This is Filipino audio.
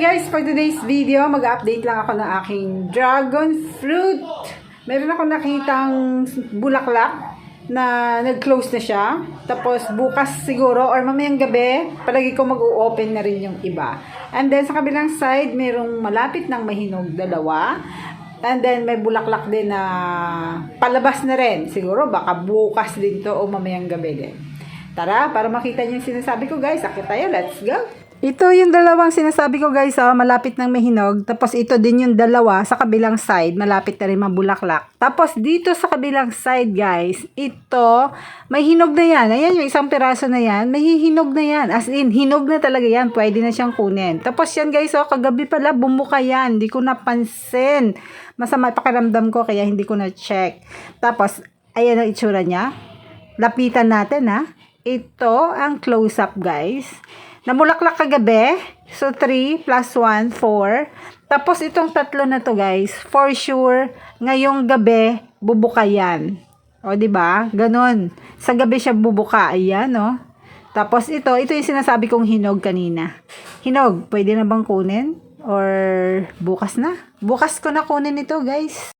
Guys, for today's video, mag-update lang ako ng aking dragon fruit. Meron ako nakitang bulaklak na nag-close na siya. Tapos bukas siguro or mamayang gabi, palagi ko mag-open na rin yung iba. And then sa kabilang side, merong malapit ng mahinog dalawa. And then may bulaklak din na palabas na rin. Siguro baka bukas din to o mamayang gabi din. Tara, para makita niyo yung sinasabi ko guys. Akit tayo, let's go! Ito yung dalawang sinasabi ko guys, ah, malapit ng mahinog. Tapos ito din yung dalawa sa kabilang side, malapit na rin mabulaklak. Tapos dito sa kabilang side guys, ito, may hinog na yan. Ayan yung isang piraso na yan, may hinog na yan. As in, hinog na talaga yan, pwede na siyang kunin. Tapos yan guys, oh, kagabi pala bumuka yan, hindi ko napansin. Masama pakiramdam ko, kaya hindi ko na-check. Tapos, ayan ang itsura niya. Lapitan natin ha. Ito ang close-up guys. Namulaklak kagabi. So, 3 plus 1, 4. Tapos, itong tatlo na to guys, for sure, ngayong gabi, bubuka yan. O, ba? Ganon. Sa gabi siya bubuka. Ayan, no? Tapos, ito, ito yung sinasabi kong hinog kanina. Hinog, pwede na bang kunin? Or bukas na? Bukas ko na kunin ito, guys.